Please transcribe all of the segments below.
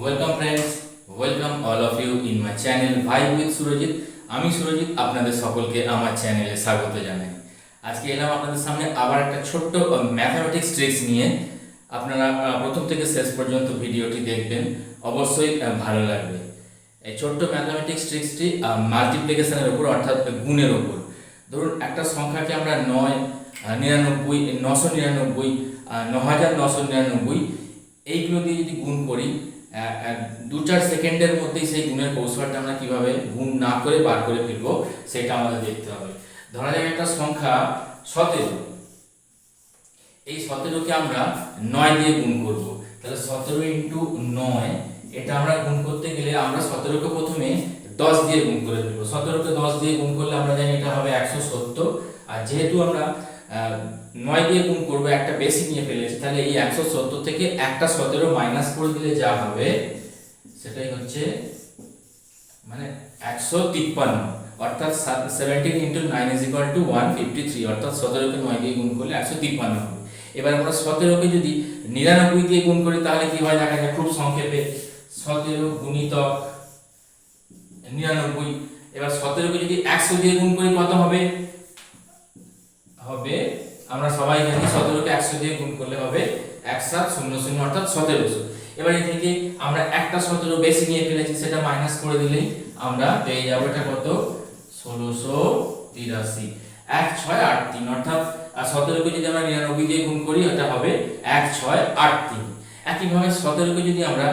Welcome friends welcome all of you in my channel Bhai with Surajit আমি সুরজিৎ, আপনাদের সকলকে আমার চ্যানেলে স্বাগত জানাই। আজকে এলাম আপনাদের সামনে আবার একটা ছোট্ট ম্যাথামেটিক্স ট্রিক্স নিয়ে। আপনারা প্রথম থেকে শেষ পর্যন্ত ভিডিওটি দেখবেন, অবশ্যই ভালো লাগবে। এই ছোট্ট ম্যাথামেটিক্স ট্রিক্সটি মাল্টিপ্লিকেশনের উপর, অর্থাৎ গুণের উপর। ধরুন, একটা সংখ্যাকে আমরা নয় নিরানব্বই, নশো নিরানব্বই ন হাজার নশো নিরানব্বই, এইগুলো দিয়ে যদি গুণ করি দু চার সেকেন্ডের মধ্যেই সেই গুণের কৌশলটা আমরা কীভাবে গুণ না করে বার করে ফেলব, সেটা আমাদের দেখতে হবে। ধরা যাক একটা সংখ্যা সতেরো। এই সতেরোকে আমরা নয় দিয়ে গুণ করব। তাহলে সতেরো ইন্টু নয়, এটা আমরা গুণ করতে গেলে আমরা সতেরোকে প্রথমে দশ দিয়ে গুণ করে ফেলব। সতেরোকে দশ দিয়ে গুণ করলে আমরা জানি এটা হবে একশো সত্তর। আর যেহেতু আমরা নয় দিয়ে গুণ করব, একটা বেশি নিয়ে ফেলেছি তাহলে এই একশো সত্তর থেকে একটা সতেরো মাইনাস করে দিলে যা হবে, সেটাই হচ্ছে মানে একশো তিপ্পান্ন, অর্থাৎ seventeen into nine is equal to one fifty three অর্থাৎ সতেরোকে নয় দিয়ে গুণ করলে একশো তিপ্পান্ন হবে। এবার আমরা সতেরোকে যদি নিরানব্বই দিয়ে গুণ করি, তাহলে কি হয়? দেখা যায় খুব সংক্ষেপে, সতেরো গুণিতক নিরানব্বই, এবার সতেরোকে যদি একশো দিয়ে গুণ করি, কত হবে? আমরা সবাই জানি সতেরোকে একশো দিয়ে গুণ করলে হবে এক সাত শূন্য শূন্য অর্থাৎ সতেরোশো এবার এই থেকে আমরা একটা সতেরো বেশি নিয়ে ফেলেছি, সেটা মাইনাস করে দিলেই আমরা পেয়ে যাব এটা কত? ষোলোশো তিরাশি। এক ছয় আট তিন, অর্থাৎ যদি আমরা নিরানব্বই দিয়ে গুণ করি ওটা হবে এক ছয় আট তিন। একইভাবে যদি আমরা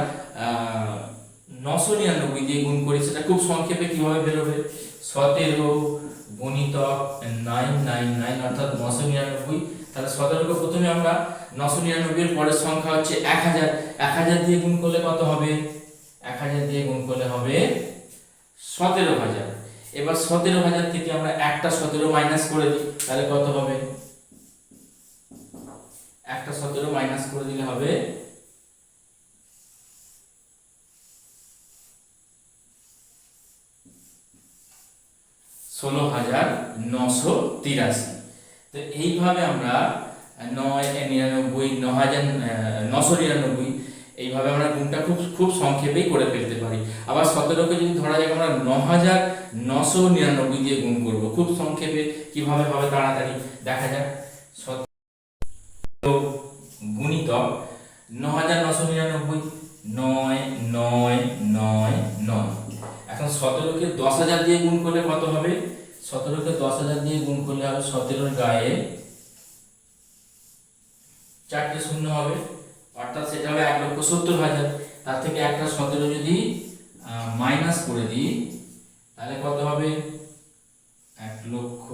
নশো নিরানব্বই দিয়ে গুণ করি, সেটা খুব সংক্ষেপে কীভাবে বেরোবে সতেরো গুণিতক নাইন নাইন নাইন অর্থাৎ নশো নিরানব্বই। তাহলে সতেরোকে প্রথমে আমরা নশো নিরানব্বই এর পরের সংখ্যা হচ্ছে এক হাজার। এক হাজার দিয়ে গুণ করলে কত হবে? এক হাজার দিয়ে গুণ করলে হবে সতেরো হাজার। এবার সতেরো হাজার থেকে আমরা একটা সতেরো মাইনাস করে দিই, তাহলে কত হবে? একটা সতেরো মাইনাস করে দিলে হবে ষোলো হাজার নশো তিরাশি। তো এইভাবে আমরা নয় নিরানব্বই ন হাজার নশো নিরানব্বই, এইভাবে আমরা গুণটা খুব খুব সংক্ষেপেই করে ফেলতে পারি। আবার সতেরোকে যদি ধরা যায় আমরা ন হাজার নশো নিরানব্বই দিয়ে গুণ করব। খুব সংক্ষেপে কীভাবে হবে তাড়াতাড়ি দেখা যাক। সতেরো গুণিতক ন হাজার নশো নিরানব্বই নয় সতেরোকে দশ হাজার দিয়ে গুণ করলে কত হবে? সতেরোকে দশ হাজার দিয়ে গুণ করলে হবে সতেরোর গায়ে চারটে শূন্য হবে। অর্থাৎ সেটা হবে এক লক্ষ সত্তর হাজার। তার থেকে একটা সতেরো যদি মাইনাস করে দিই, তাহলে কত হবে? এক লক্ষ।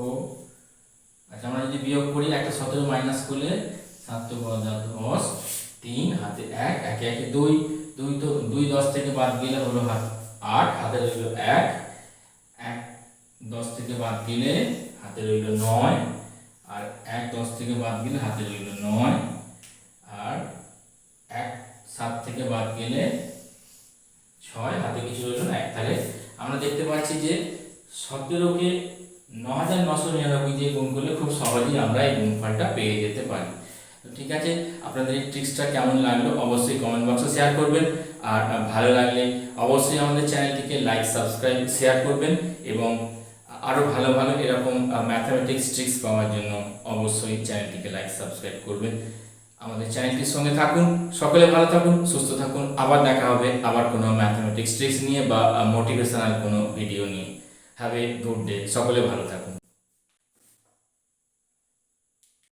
আচ্ছা আমরা যদি বিয়োগ করি, একটা সতেরো মাইনাস করলে সাত পদা দশ, তিন, হাতে এক, একে একে দুই। দুই তো, দুই দশ থেকে বাদ গেলে হলো হাত। আট হাতে রইল এক এক, দশ থেকে বাদ দিলে হাতে রইল নয়, আর এক, দশ থেকে বাদ গেলে হাতে রইল নয়, আর এক, সাত থেকে বাদ গেলে ছয়, হাতে কিছু রইল না, এক। তাহলে আমরা দেখতে পাচ্ছি যে সতেরোকে ন হাজার নশো নিরানব্বই দিয়ে গুণ করলে খুব সহজেই আমরা এই গুণফলটা পেয়ে যেতে পারি। তো ঠিক আছে, আপনাদের এই ট্রিক্সটা কেমন লাগল অবশ্যই কমেন্ট বক্সে শেয়ার করবেন। আর ভালো লাগলে অবশ্যই আমাদের চ্যানেলটিকে লাইক সাবস্ক্রাইব শেয়ার করবেন এবং আরও ভালো ভালো এরকম ম্যাথামেটিক্স ট্রিক্স পাওয়ার জন্য অবশ্যই চ্যানেলটিকে লাইক সাবস্ক্রাইব করবেন। আমাদের চ্যানেলটির সঙ্গে থাকুন, সকলে ভালো থাকুন, সুস্থ থাকুন। আবার দেখা হবে আবার কোনো ম্যাথামেটিক্স ট্রিক্স নিয়ে বা মোটিভেশনাল কোনো ভিডিও নিয়ে। হ্যাভ এ গুড ডে সকলে ভালো থাকুন।